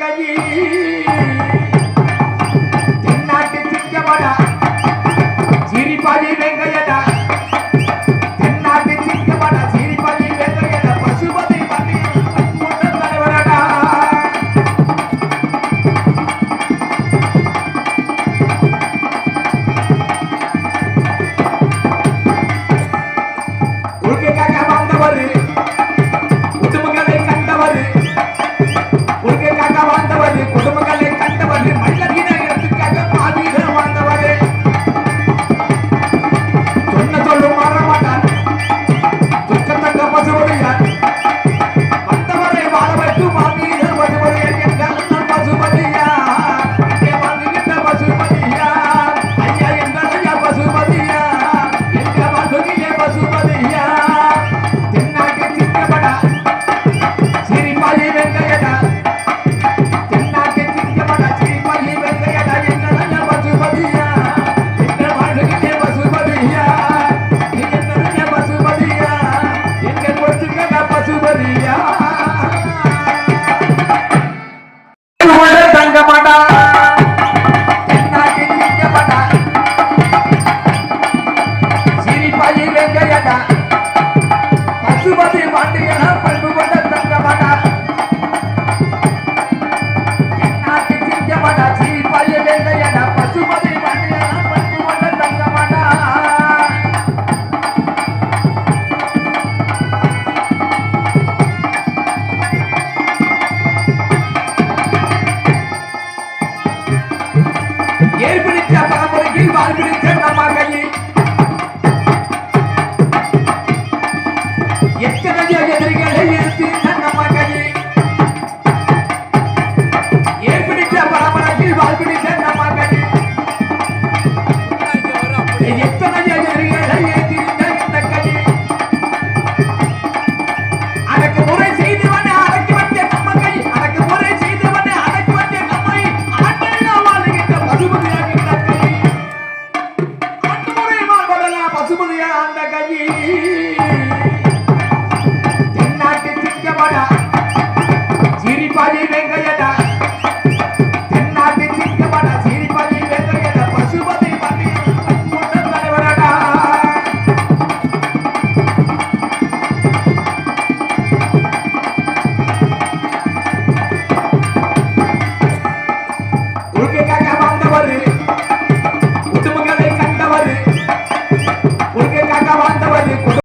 பசுபதியா தென்னாட்டு சிங்கமடா. சிரிப்பாதி வெங்கைய Bye-bye. பரம்பரையில் 直接干干吧。